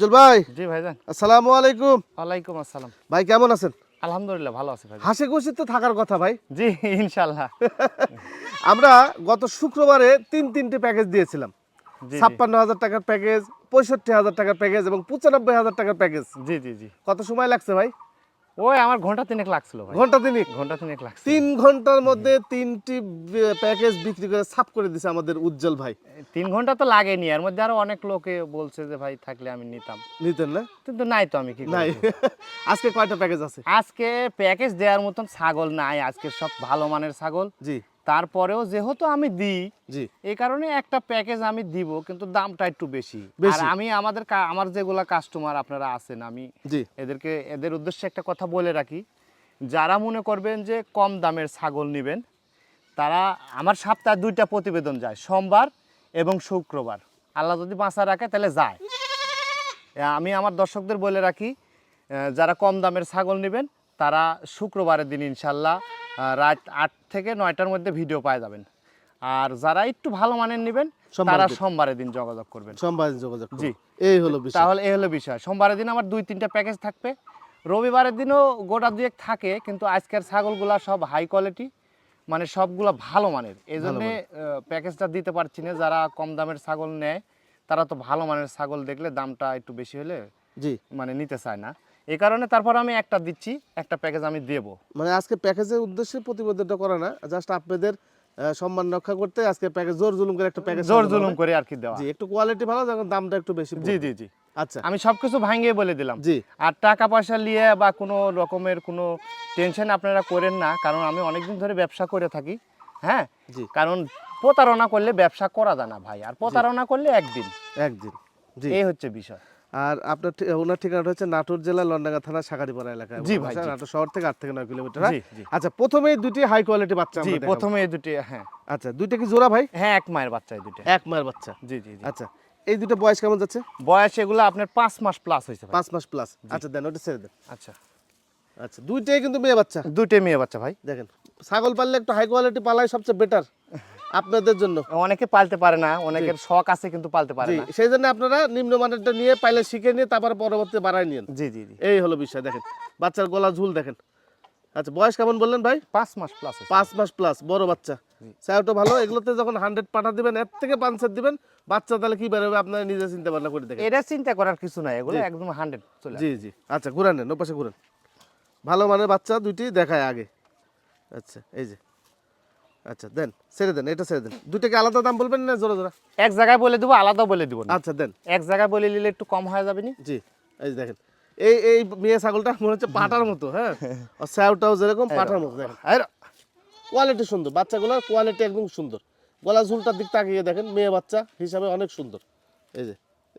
উজ্জ্বল ভাই জি ভাইজান। আসসালামু আলাইকুম। ওয়ালাইকুম আসসালাম। ভাই কেমন আছেন? আলহামদুলিল্লাহ ভালো আছি ভাই হাসি খুশি তো থাকার কথা ভাই। জি ইনশাআল্লাহ আমরা গত শুক্রবারে তিন তিনটে প্যাকেজ দিয়েছিলাম। ছাপ্পান্ন হাজার টাকার প্যাকেজ পঁয়ষট্টি হাজার টাকার প্যাকেজ এবং পঁচানব্বই হাজার টাকার প্যাকেজ। জি জি জি। কত সময় লাগছে ভাই? ওই আমার ঘণ্টা তিনেক লাগছিল ঘণ্টা তিনেক? ঘণ্টা তিনেক লাগছিল। তিন ঘণ্টার মধ্যে তিনটি প্যাকেজ বিক্রি করে সাফ করে দিছে আমাদের উজ্জ্বল ভাই। তিন ঘণ্টা তো লাগেনি এর মধ্যে আরও অনেক লোকে বলছে যে ভাই থাকলে আমি নিতাম। নিতেন না? কিন্তু নাই তো আমি কি নাই। আজকে কয়টা প্যাকেজ আছে? আজকে প্যাকেজ দেওয়ার মতন ছাগল নাই আজকে সব ভালো মানের ছাগল। জি। তারপরেও যেহেতু আমি দিই জি। এই কারণে একটা প্যাকেজ আমি দিব কিন্তু দামটা একটু বেশি। আর আমি আমাদের আমার যেগুলা কাস্টমার আপনারা আছেন আমি জি। এদেরকে এদের উদ্দেশ্যে একটা কথা বলে রাখি। যারা মনে করবেন যে কম দামের ছাগল নেবেন তারা আমার সপ্তাহে দুইটা প্রতিবেদন যায় সোমবার এবং শুক্রবার। আল্লাহ যদি বাঁচা রাখে তাহলে যায়। আমি আমার দর্শকদের বলে রাখি যারা কম দামের ছাগল নেবেন তারা শুক্রবারের দিন ইনশাল্লাহ রাত আট থেকে নয়টার মধ্যে ভিডিও পাওয়া যাবেন। আর যারা একটু ভালো মানের নেবেন তারা সোমবারের দিন যোগাযোগ করবেন। সোমবার যোগাযোগ জি। এই হলো বিষয়। তাহলে এই হলো বিষয়। সোমবারের দিন আমার দুই তিনটা প্যাকেজ থাকবে। রবিবারের দিনও গোটা দুয়েক থাকে কিন্তু আজকের ছাগলগুলা সব হাই কোয়ালিটি মানে সবগুলা ভালো মানের। এই জন্য প্যাকেজটা দিতে পারছি না। যারা কম দামের ছাগল নেয় তারা তো ভালো মানের ছাগল দেখলে দামটা একটু বেশি হলে জি। মানে নিতে চায় না। এই কারণে তারপর আমি একটা দিচ্ছি একটা প্যাকেজ আমি দেবো। মানে আজকে প্যাকেজের উদ্দেশ্যে প্রতিবেদনটা করা না জাস্ট আপনাদের সম্মান রক্ষা করতে আজকে প্যাকেজ জোর জুলুম করে একটা প্যাকেজ জোর জুলুম করে আর কি দেওয়া। জি একটু কোয়ালিটি ভালো যখন দামটা একটু বেশি জি জি জি। আচ্ছা। আমি সবকিছু ভাঙিয়ে বলে দিলাম। জি। আর টাকা পয়সা নিয়ে বা কোনো রকমের কোনো টেনশন আপনারা করেন না কারণ আমি অনেকদিন ধরে ব্যবসা করে থাকি হ্যাঁ? জি। কারণ প্রতারণা করলে ব্যবসা করা যায় না ভাই আর প্রতারণা করলে একদিন। একদিন। জি। এই হচ্ছে বিষয়। আর আপনার ওনার ঠিকানাটা হচ্ছে নাটোর জেলা লন্ডাঙ্গা থানা সাগারিপাড়া এলাকায়। জি ভাই, নাটোর শহর থেকে আট থেকে নয় কিলোমিটার হ্যাঁ? আচ্ছা প্রথমেই দুটি হাই কোয়ালিটি বাচ্চা জি প্রথমে দুটি হ্যাঁ। আচ্ছা দুইটা কি জোড়া ভাই? হ্যাঁ এক মায়ের বাচ্চা এই দুটো এক মায়ের বাচ্চা। জি জি জি। আচ্ছা এই দুটো বয়স কেমন যাচ্ছে? বয়স এগুলো আপনার পাঁচ মাস প্লাস হয়েছে পাঁচ মাস প্লাস আচ্ছা দেন ওটা ছেড়ে দেন। আচ্ছা। আচ্ছা দুইটাই কিন্তু মেয়ে বাচ্চা? দুইটাই মেয়ে বাচ্চা ভাই। দেখেন ছাগল পাললে একটু হাই কোয়ালিটি পালাই সবচেয়ে বেটার আপনাদের জন্য। অনেকে পালতে পারে না অনেকের শখ আছে কিন্তু পালতে পারে না। সেই জন্য আপনারা নিম্নমানেরটা নিয়ে পাইলে শিখে নিয়ে তারপর পরবর্তী বাড়ায় নিন জি জি জি। এই হলো বিষয় দেখেন। বাচ্চার গলা ঝুল দেখেন। আচ্ছা বয়স কেমন বললেন ভাই? পাঁচ মাস প্লাস পাঁচ মাস প্লাস বড় বাচ্চা। স্যারটা ভালো এগুলোতে যখন হান্ড্রেড পাঠা দিবেন এর থেকে পাঁচ সেট দিবেন বাচ্চা তাহলে কি বেরোবে? আপনারা নিজে চিন্তা ভাবনা করে দেখেন। এটা চিন্তা করার কিছু নাই এগুলো একদম হান্ড্রেড চলে জি জি। আচ্ছা ঘুরান নেন ওপাশে ঘুরান। ভালো মানের বাচ্চা দুইটি দেখায় আগে। আচ্ছা এই যে। আচ্ছা দেন ছেড়ে দেন এটা ছেড়ে দেন। দুটোকে আলাদা দাম বলবেন না জোড়া জোড়া এক জায়গায় বলে দেবো আলাদা বলে দিব আচ্ছা দেন। এক জায়গায় বলে নিলে একটু কম হয়ে যাবে নি? জি এই দেখেন। এই এই মেয়ে ছাগলটা মনে হচ্ছে পাটার মতো হ্যাঁ? আর স্যাওটাও যেরকম পাটার মতো দেখেন। কোয়ালিটি সুন্দর বাচ্চাগুলোর কোয়ালিটি একদম সুন্দর। গলা ঝুলটার দিক তাকিয়ে দেখেন মেয়ে বাচ্চা হিসাবে অনেক সুন্দর। এই যে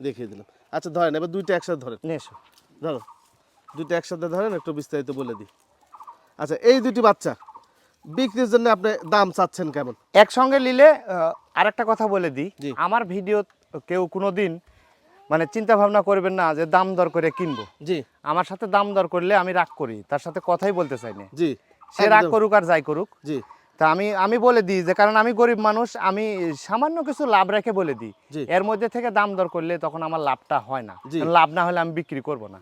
দেখিয়ে দিলাম। আচ্ছা ধরেন এবার দুইটা একসাথে ধরেন। এসো। ধরো দুটো একসাথে ধরেন একটু বিস্তারিত বলে দিই। আচ্ছা এই দুটি বাচ্চা বিক্রির জন্য আপনি দাম চাচ্ছেন কেমন? একসঙ্গে নিলে আরেকটা কথা বলে দিই। আমার ভিডিও কেউ কোনো দিন মানে চিন্তা ভাবনা করবেন না যে দাম দর করে কিনবো। জি। আমার সাথে দাম দর করলে আমি রাগ করি তার সাথে কথাই বলতে চাই না। জি সে রাগ করুক আর যাই করুক। জি। তা আমি আমি বলে দিই যে কারণ আমি গরিব মানুষ আমি সামান্য কিছু লাভ রেখে বলে দিই। এর মধ্যে থেকে দাম দর করলে তখন আমার লাভটা হয় না। লাভ না হলে আমি বিক্রি করব না।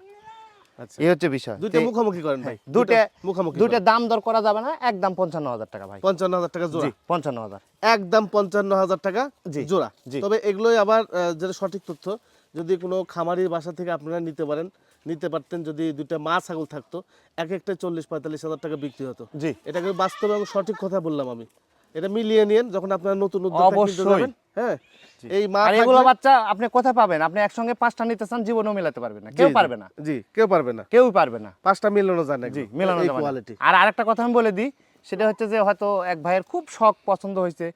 এই হচ্ছে বিষয়। দুটো তে- মুখোমুখি করেন ভাই। দুটো মুখোমুখি দুটো দাম দর করা যাবে না একদম পঞ্চান্ন হাজার টাকা ভাই। পঞ্চান্ন হাজার টাকা জোড়া। পঞ্চান্ন হাজার একদম পঞ্চান্ন হাজার টাকা জি, জোড়া। তবে এগুলোই আবার যেটা সঠিক তথ্য যদি কোনো খামারির বাসা থেকে আপনারা নিতে পারেন নিতে পারতেন যদি দুইটা মা ছাগল থাকতো এক একটা চল্লিশ পঁয়তাল্লিশ হাজার টাকা বিক্রি হতো। জি। এটা কিন্তু বাস্তব এবং সঠিক কথা বললাম আমি। এটা মিলিয়ে নিন যখন আপনারা নতুন উদ্যোক্তা কিনতে অবশ্যই। যাবেন, হ্যাঁ এই মা আর এগুলো বাচ্চা আপনি কোথায় পাবেন? আপনি একসঙ্গে পাঁচটা নিতে চান জীবনও মেলাতে পারবেন না। কেউ পারবে না। জি কেউ পারবে না। কেউ পারবে না। পাঁচটা মিলানো জানে না জি মিলানো আর আরেকটা কথা আমি বলে দিই সেটা হচ্ছে যে হয়তো এক ভাইয়ের খুব শখ পছন্দ হয়েছে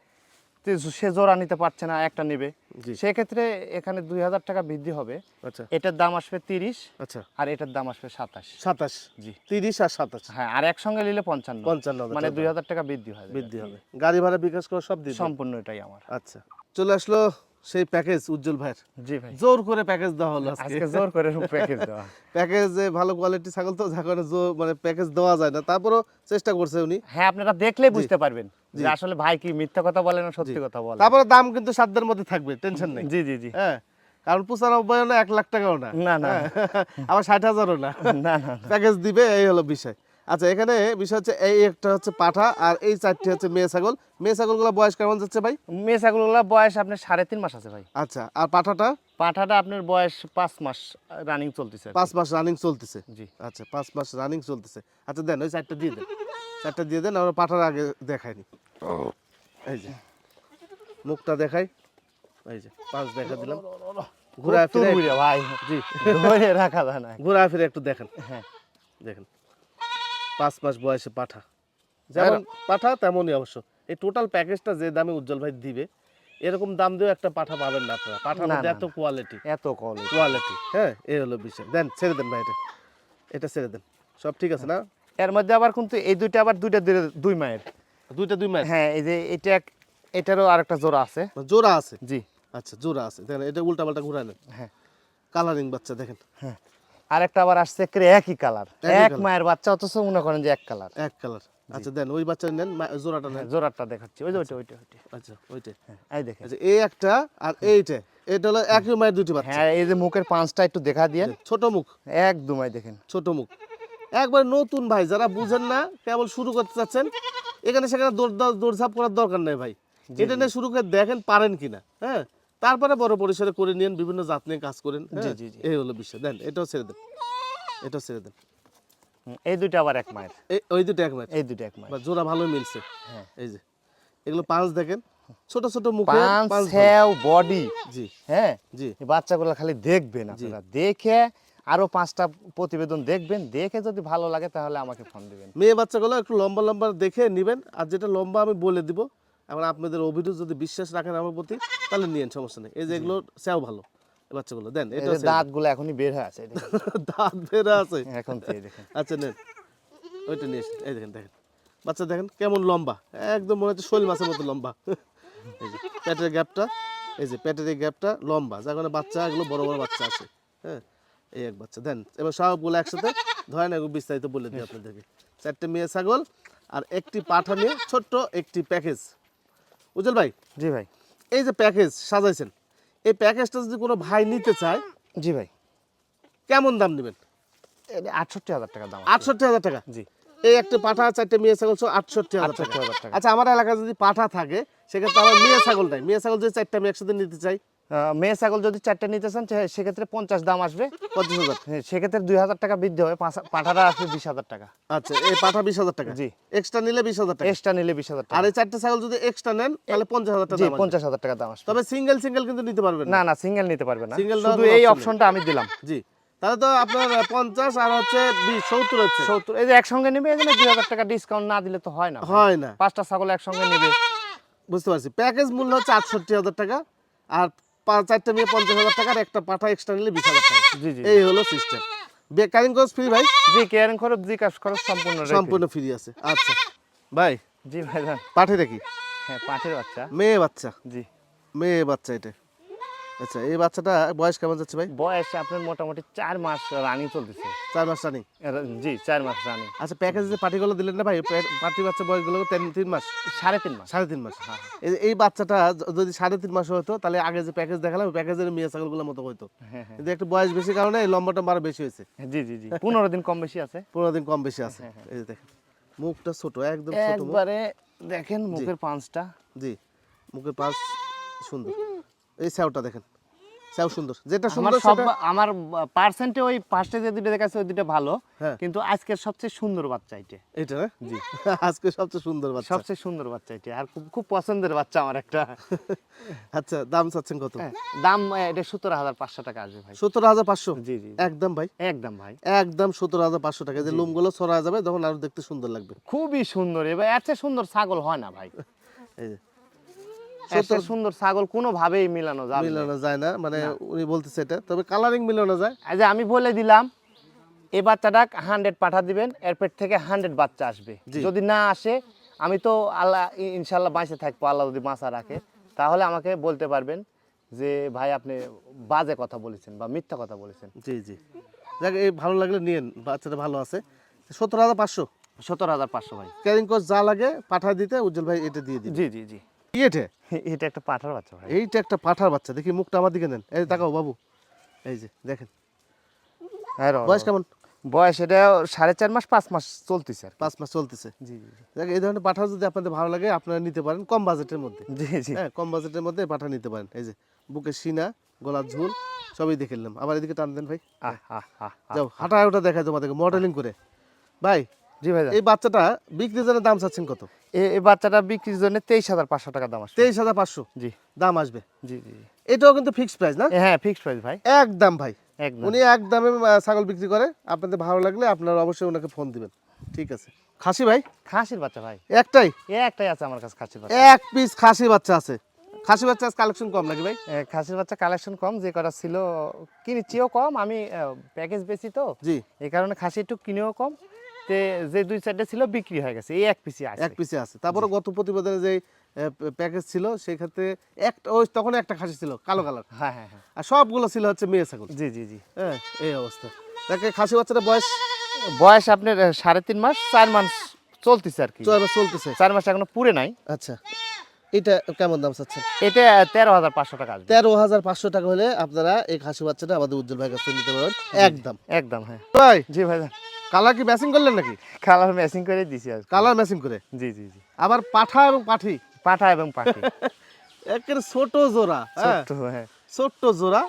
সে জোড়া নিতে পারছে না একটা নেবে। সেক্ষেত্রে এখানে দুই হাজার টাকা বৃদ্ধি হবে। আচ্ছা। এটার দাম আসবে তিরিশ। আচ্ছা। আর এটার দাম আসবে সাতাশ। সাতাশ। জি। তিরিশ আর সাতাশ। হ্যাঁ আর একসঙ্গে নিলে পঞ্চান্ন। পঞ্চান্ন মানে দুই হাজার টাকা বৃদ্ধি হয় বৃদ্ধি হবে। গাড়ি ভাড়া বিকাশ করে সব সম্পূর্ণ এটাই আমার। আচ্ছা। চলে আসলো সেই প্যাকেজ উজ্জ্বল ভাইয়ের। জি ভাই। জোর করে প্যাকেজ দেওয়া হলো আজকে। জোর করে প্যাকেজ দেওয়া। প্যাকেজ ভালো কোয়ালিটি ছাগল তো যার কারণে মানে প্যাকেজ দেওয়া যায় না তারপরও চেষ্টা করছে উনি। হ্যাঁ আপনারা দেখলে বুঝতে পারবেন যে আসলে ভাই কি মিথ্যা কথা বলে না সত্যি কথা বলে। তারপরে দাম কিন্তু সাধ্যের মধ্যে থাকবে টেনশন নেই। জি জি জি। হ্যাঁ কারণ পঁচানব্বই না এক লাখ টাকাও না। না, না। আবার ষাট হাজারও না। না না প্যাকেজ দিবে এই হলো বিষয়। আচ্ছা এখানে বিষয় হচ্ছে এই একটা হচ্ছে পাঠা আর এই চারটি হচ্ছে মেয়ে ছাগল। মেয়ে ছাগলগুলো বয়স কেমন যাচ্ছে ভাই? মেয়ে ছাগলগুলো বয়স আপনার সাড়ে তিন মাস আছে ভাই। আচ্ছা আর পাঠাটা? পাঠাটা আপনার বয়স পাঁচ মাস রানিং চলতেছে পাঁচ মাস রানিং চলতেছে? জি। আচ্ছা পাঁচ মাস রানিং চলতেছে। আচ্ছা দেন ওই চারটা দিয়ে দেন। চারটা দিয়ে দেন আমরা পাঠার আগে দেখাইনি এই যে মুখটা দেখাই। এই যে পাঁচ দেখা দিলাম। ঘুরা ফিরে ভাই। জি। ধরে রাখা যায় না। ঘুরা ফিরে একটু দেখেন। হ্যাঁ। দেখেন। পাঁচ মাস বয়সে পাঠা। যেমন পাঠা তেমনই অবশ্য। এই টোটাল প্যাকেজটা যে দামে উজ্জ্বল ভাই দিবে এরকম দাম দিয়েও একটা পাঠা পাবেন না আপনারা। পাঠার মধ্যে এত কোয়ালিটি এত কোয়ালিটি হ্যাঁ এই হলো বিষয়। দেন ছেড়ে দেন ভাই এটা। এটা ছেড়ে দেন। সব ঠিক আছে না? এর মধ্যে আবার কিন্তু এই দুইটা আবার দুইটা দুই- মায়ের। দুইটা দুই মাস হ্যাঁ এই যে এটা এটারও আরেকটা জোড়া আছে। জোড়া আছে? জি। আচ্ছা জোড়া আছে। দেখেন এটা উল্টা পাল্টা ঘুরায় নেন। হ্যাঁ। কালারিং বাচ্চা দেখেন। হ্যাঁ। আরেকটা আবার আসছে একই কালার এক মায়ের বাচ্চা অথচ মনে করেন যে এক কালার এক কালার আচ্ছা দেন ওই বাচ্চা নেন জোড়াটা নেন। জোড়াটা দেখাচ্ছি। ওই যে ওইটা ওইটা ওইটা। আচ্ছা ওইটাই হ্যাঁ এই দেখেন। আচ্ছা এই একটা আর এইটা। এটা হলো একই মায়ের দুটি বাচ্চা। হ্যাঁ এই যে মুখের পাঁচটা একটু দেখা দিয়ে। ছোট মুখ। একদম এই দেখেন। ছোট মুখ। একবার নতুন ভাই যারা বুঝেন না কেবল শুরু করতে চাচ্ছেন এখানে সেখানে দৌড় দৌড়ঝাঁপ করার দরকার নেই ভাই। এটা নিয়ে শুরু করে দেখেন পারেন কিনা হ্যাঁ? তারপরে বড় পরিসরে করে নিন বিভিন্ন জাত নিয়ে কাজ করেন হ্যাঁ? এই হলো বিষয়। দেন এটাও ছেড়ে দেন। এটাও ছেড়ে দেন। এই দুইটা আবার এক মায়ের। ওই দুটো এক মায়ের। এই দুইটা এক মায়ের। জোড়া ভালো মিলছে। হ্যাঁ। এই যে এগুলো পাঁচ দেখেন। ছোট ছোট মুখে পাঁচ পাঁচ বডি। জি। হ্যাঁ? জি। এই বাচ্চাগুলো খালি দেখবেন আপনারা। দেখে আরও পাঁচটা প্রতিবেদন দেখবেন। দেখে যদি ভালো লাগে তাহলে আমাকে ফোন দিবেন। মেয়ে বাচ্চাগুলো একটু লম্বা লম্বা দেখে নেবেন। আর যেটা লম্বা আমি বলে দিব এবার আপনাদের অভিযোগ যদি বিশ্বাস রাখেন আমার প্রতি তাহলে নিয়েন সমস্যা নেই। এই যে এগুলো স্যাও ভালো বাচ্চাগুলো। দেন এটা দাঁতগুলো এখনই বের হয়ে আছে। দাঁত বেরা আছে? এখন দেখেন। আচ্ছা নেন। ওইটা নিয়ে এই দেখেন দেখেন। বাচ্চা দেখেন কেমন লম্বা। একদম মনে হচ্ছে শৈল মাছের মতো লম্বা। এই যে পেটের গ্যাপটা এই যে পেটের এই গ্যাপটা লম্বা। যার কারণে বাচ্চা এগুলো বড় বড় বাচ্চা আছে। হ্যাঁ এই এক বাচ্চা। দেন এবার সবগুলো একসাথে ধরেন এগুলো বিস্তারিত বলে দিই আপনাদেরকে। চারটে মেয়ে ছাগল আর একটি পাঠা নিয়ে ছোট্ট একটি প্যাকেজ। উজ্জ্বল ভাই? জি ভাই। এই যে প্যাকেজ সাজাইছেন এই প্যাকেজটা যদি কোনো ভাই নিতে চায় জি ভাই। কেমন দাম নেবেন? আটষট্টি হাজার টাকা দাম আটষট্টি হাজার টাকা? জি। এই একটা পাঠা চারটে মেয়ে ছাগল আটষট্টি হাজার টাকা। আচ্ছা আমার এলাকায় যদি পাঠা থাকে সেক্ষেত্রে আমার মেয়ে ছাগল নাই। মেয়ে ছাগল যদি চারটা আমি একসাথে নিতে চাই মেয়ে ছাগল যদি চারটে নিতে চান সেক্ষেত্রে পঞ্চাশ দাম আসবে। পঞ্চাশ হাজার। হ্যাঁ, সেক্ষেত্রে দুই হাজার টাকা বৃদ্ধি হবে। পাঠাটা আসবে বিশ হাজার টাকা। আচ্ছা এই পাঠা বিশ হাজার টাকা? জি। এক্সট্রা নিলে বিশ হাজার টাকা? এক্সট্রা নিলে বিশ হাজার আর টাকা এই চারটে ছাগল যদি এক্সট্রা নেন তাহলে পঞ্চাশ হাজার টাকা জি পঞ্চাশ হাজার টাকা দাম আসবে। তবে সিঙ্গেল সিঙ্গেল কিন্তু নিতে পারবেন না। না সিঙ্গেল নিতে পারবে না। Single শুধু এই অপশনটা আমি দিলাম। জি। তাহলে তো আপনার পঞ্চাশ আর হচ্ছে বিশ সত্তর হচ্ছে। সত্তর। এই যে একসঙ্গে নেবে জন্য দুই হাজার টাকা ডিসকাউন্ট না দিলে তো হয় না। হয় না। পাঁচটা ছাগল একসঙ্গে নেবে। বুঝতে পারছি। প্যাকেজ মূল্য হচ্ছে আটষট্টি হাজার টাকা। আর চারটে মেয়ে পঞ্চাশ হাজার টাকার একটা পাঠা এক্সট্রা নিলে বিশ হাজার টাকা। জি জি এই হলো সিস্টেম ক্যারিং খরচ ফ্রি ভাই? জি কেয়ারিং খরচ কাজ খরচ সম্পূর্ণ। সম্পূর্ণ ফ্রি আছে। আচ্ছা। ভাই জি ভাই পাঠে দেখি। হ্যাঁ পাঠের বাচ্চা। মেয়ে বাচ্চা। জি। মেয়ে বাচ্চা এটা। আচ্ছা এই বাচ্চাটা বয়স কেমন যাচ্ছে ভাই? বয়স আপনার মোটামুটি চার মাস রানিং চলতেছে। চার মাস রানিং জি চার মাস রানিং আচ্ছা প্যাকেজে যে পাটিগুলো দিলেন না ভাই পে- পাটি বাচ্চা বয়সগুলো তিন তিন মাস? সাড়ে তিন মাস। সাড়ে তিন মাস। হ্যাঁ, এই- এই বাচ্চাটা যদি সাড়ে তিন মাস হতো তাহলে আগে যে প্যাকেজ দেখালাম ওই প্যাকেজের মেয়ে ছাগলগুলোর মতো হতো হ্যাঁ হ্যাঁ। কিন্তু একটু বয়স বেশি কারণে এই লম্বাটা আরও বেশি হয়েছে। জি জি জি। পনেরো দিন কম বেশি আছে। পনেরো দিন কম বেশি আছে। হ্যাঁ, হ্যাঁ। এই যে দেখেন মুখটা ছোট একদম ছোট একবারে দেখেন মুখের পাঁচটা। জি মুখের পাঁচ সুন্দর। এই স্যাওটা দেখেন। স্যাও সুন্দর। যেটা সুন্দর সব আমার পার্সেন্টে ওই পাঁচটা যে দুটো দেখাচ্ছে ওই দুটো ভালো। হ্যাঁ। কিন্তু আজকের সবচেয়ে সুন্দর বাচ্চা এটা এটা জি। আজকে সবচেয়ে সুন্দর বাচ্চা। সবচেয়ে সুন্দর বাচ্চা এটা আর খুব খুব পছন্দের বাচ্চা আমার একটা। আচ্ছা দাম চাচ্ছেন কত? হ্যাঁ, দাম এটা সতেরো হাজার পাঁচশো টাকা আসবে ভাই। সত্তর হাজার পাঁচশো? জি জি একদম ভাই? একদম ভাই। একদম সত্তর হাজার পাঁচশো টাকা। যে লোমগুলো ছড়া যাবে তখন আরও দেখতে সুন্দর লাগবে। খুবই সুন্দর। এবার চেয়ে সুন্দর ছাগল হয় না ভাই। এই যে। সুন্দর ছাগল কোনোভাবেই মিলানো যাবে মিলানো যায় না মানে উনি বলতেছে এটা। তবে কালারিং মিলানো যায়। যে আমি বলে দিলাম এই বাচ্চাটা হান্ড্রেড পাঠা দিবেন এর পেট থেকে হান্ড্রেড বাচ্চা আসবে। যদি না আসে আমি তো আল্লাহ ইনশাল্লাহ বাঁচে থাকব আল্লাহ যদি বাঁচা রাখে। তাহলে আমাকে বলতে পারবেন যে ভাই আপনি বাজে কথা বলেছেন বা মিথ্যা কথা বলেছেন। জি জি। যাক এই ভালো লাগলে নিয়েন বাচ্চাটা ভালো আছে। সত্তর হাজার পাঁচশো। সতেরো হাজার পাঁচশো ভাই। ক্যারিং কোর্স যা লাগে পাঠা দিতে উজ্জ্বল ভাই এটা দিয়ে দিন জি জি জি। কি এটা? এটা একটা পাঠার বাচ্চা ভাই। এইটা একটা পাঠার বাচ্চা। দেখি মুখটা আমার দিকে নেন এই তাকাও বাবু। এই যে দেখেন। বয়স কেমন? বয়স এটা সাড়ে চার মাস পাঁচ মাস চলতেছে আর পাঁচ মাস চলতেছে। জি জি জি। দেখ এই ধরনের পাঠা যদি আপনাদের ভালো লাগে আপনারা নিতে পারেন কম বাজেটের মধ্যে। জি জি। হ্যাঁ কম বাজেটের মধ্যে পাঠা নিতে পারেন। এই যে বুকের সিনা গলার ঝুল সবই দেখে নিলাম। আবার এদিকে টান দেন ভাই। যাও হাঁটা ওটা দেখায় তোমাদেরকে মডেলিং করে। ভাই জি ভাই এই বাচ্চাটা বিক্রির জন্য দাম চাচ্ছেন কত? এই বাচ্চাটা বিক্রির জন্য তেইশ হাজার পাঁচশো টাকা দাম আসবে। তেইশ হাজার পাঁচশো? জি। দাম আসবে? জি জি। এটাও কিন্তু ফিক্সড প্রাইস না? হ্যাঁ ফিক্সড প্রাইস ভাই। একদম ভাই। উনি এক দামে ছাগল বিক্রি করে। আপনাদের ভালো লাগলে আপনারা অবশ্যই ওনাকে ফোন দিবেন। ঠিক আছে। খাসি ভাই? খাসির বাচ্চা ভাই। একটাই? একটাই আছে আমার কাছে খাসির বাচ্চা। এক পিস খাসির বাচ্চা আছে। খাসি বাচ্চা কালেকশন কম নাকি ভাই? খাসির বাচ্চা কালেকশন কম যে কটা ছিল কিনেছিও কম। আমি প্যাকেজ বেশি তো। জি। এই কারণে খাসি একটু কিনেও কম। তে যে দুই চারটে ছিল বিক্রি হয়ে গেছে এই এক পিসি আছে। এক পিসে আছে। তারপরে গত প্রতিবেদনে যে প্যাকেজ ছিল একটা ওই তখন একটা খাসি ছিল কালো কালার। হ্যাঁ হ্যাঁ হ্যাঁ। আর সবগুলো ছিল হচ্ছে মেয়ে ছাগল। জি জি জি। হ্যাঁ এই অবস্থা। দেখে খাসি বাচ্চাটা বয়স? বয়স আপনার সাড়ে তিন মাস চার মাস চলতেছে আর কি। চল চলতেছে। চার মাস এখনও পুরে নাই। আচ্ছা এটা কেমন দাম এটা তেরো হাজার পাঁচশো টাকা তেরো হাজার পাঁচশো টাকা হলে আপনারা এই খাসি বাচ্চাটা আমাদের উজ্জ্বল কাছ থেকে নিতে পারবেন। একদম। একদম হ্যাঁ। ভাই! জি ভাই কালার কি ম্যাচিং করলেন নাকি? কালার ম্যাচিং করে দিছি আজকে। কালার ম্যাচিং করে? জি জি জি। আবার পাঠা এবং পাঠি? পাঠা এবং পাখি একের ছোট জোড়া হ্যাঁ। ছোট্ট হ্যাঁ। ছোট্ট জোড়া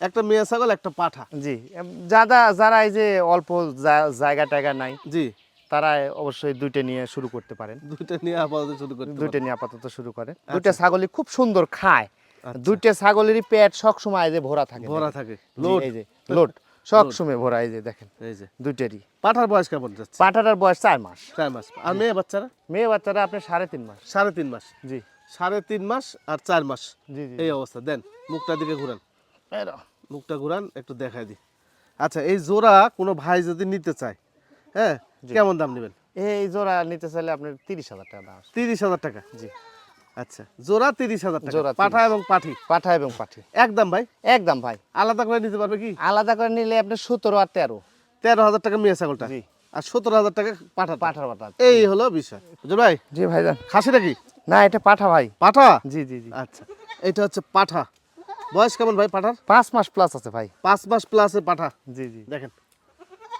একটা মেয়ে ছাগল একটা পাঠা। জি যারা যারা এই যে অল্প জায়গা টায়গা নাই জি। তারা অবশ্যই দুইটা নিয়ে শুরু করতে পারেন। দুইটা নিয়ে আপাতত শুরু করতে দুইটা নিয়ে আপাতত শুরু করেন। দুইটা ছাগলই খুব সুন্দর খায়। দুইটা ছাগলেরই পেট সব সময় এই যে ভরা থাকে ভরা থাকে। লোড। এই যে লোড। সব সময় ভরা এই যে দেখেন এই যে। দুইটারই। পাঠার বয়স কেমন যাচ্ছে? পাঠাটার বয়স চার মাস। চার মাস। আর মেয়ে বাচ্চারা? মেয়ে বাচ্চারা আপনার সাড়ে তিন মাস। সাড়ে তিন মাস। জি। সাড়ে তিন মাস আর চার মাস। জি জি এই অবস্থা। দেন মুখটার দিকে ঘুরান। মুখটা ঘুরান একটু দেখাই দিই। আচ্ছা এই জোড়া কোনো ভাই যদি নিতে চায় হ্যাঁ কেমন দাম নেবেন? এই জোড়া নিতে চাইলে আপনার তিরিশ হাজার টাকা দাম তিরিশ হাজার টাকা। জি। আচ্ছা। জোড়া তিরিশ হাজার টাকা। জোড়া পাঠা এবং পাঠি। পাঠা এবং পাঠি। একদম ভাই? একদম ভাই। আলাদা করে নিতে পারবে কি? আলাদা করে নিলে আপনার সতেরো আর তেরো। তেরো হাজার টাকা মেয়ে ছাগলটা। জি। আর সতেরো হাজার টাকা পাঠা পাঠার পাঠা এই হলো বিষয়। ভাই? জি ভাইজান খাসিটা কি? না এটা পাঠা ভাই। পাঠা? জি জি জি। আচ্ছা। এটা হচ্ছে পাঠা। বয়স কেমন ভাই পাঠার? পাঁচ মাস প্লাস আছে ভাই। পাঁচ মাস প্লাসে পাঠা। জি জি। দেখেন।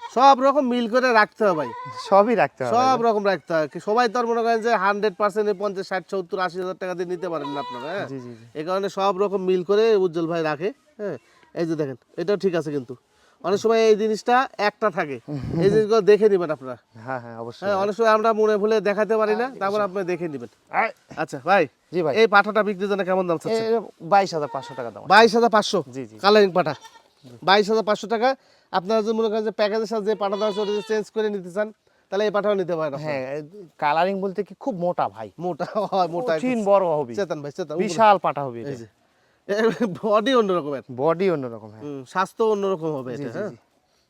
সব রকম মিল করে রাখতে হবে ভাই। সবই রাখতে হবে সব রকম রাখতে হয়। কি সবাই তো মনে করেন যে হান্ড্রেড পার্সেন্ট পঞ্চাশ ষাট সত্তর আশি হাজার টাকা দিয়ে নিতে পারেন না আপনারা হ্যাঁ? এই কারণে সব রকম মিল করে উজ্জ্বল ভাই রাখে হ্যাঁ? এই যে দেখেন এটাও ঠিক আছে কিন্তু। অনেক সময় এই জিনিসটা একটা থাকে। এই জিনিসগুলো দেখে নেবেন আপনারা। হ্যাঁ হ্যাঁ অবশ্যই। হ্যাঁ অনেক সময় আমরা মনে ভুলে দেখাতে পারি না তারপর আপনি দেখে নেবেন। আচ্ছা ভাই জি ভাই। এই পাঠাটা বিক্রির জন্য কেমন দাম চাচ্ছে বাইশ হাজার পাঁচশো টাকা দাম বাইশ হাজার পাঁচশো। জি, জি। কালারিং পাঠা। বাইশ হাজার পাঁচশো টাকা। আপনারা যদি মনে করেন যে প্যাকেজের সাথে যে পাঠা আছে ওটা যদি চেঞ্জ করে নিতে চান তাহলে এই পাঠাও নিতে পারেন হ্যাঁ কালারিং বলতে কি খুব মোটা ভাই। মোটা হয় মোটা কঠিন বড় হবে। চেতন ভাই চেতন বিশাল পাটা হবে এই যে বডি অন্যরকমের। বডি অন্যরকম হ্যাঁ। স্বাস্থ্য অন্যরকম হবে এটা হ্যাঁ।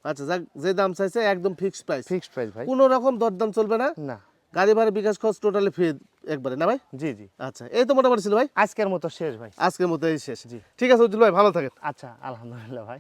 আচ্ছা যাক যে দাম চাইছে একদম ফিক্সড প্রাইস ফিক্সড প্রাইস ভাই। কোনো রকম দরদাম চলবে না। না। গাড়ি ভাড়া বিকাশ খরচ টোটালি ফ্রি একবারে না ভাই? জি জি। আচ্ছা এই তো মোটামুটি ছিল ভাই। আজকের মতো শেষ ভাই। আজকের মতো এই শেষ। জি। ঠিক আছে উজ্জ্বল ভাই ভালো থাকেন। আচ্ছা আলহামদুলিল্লাহ ভাই।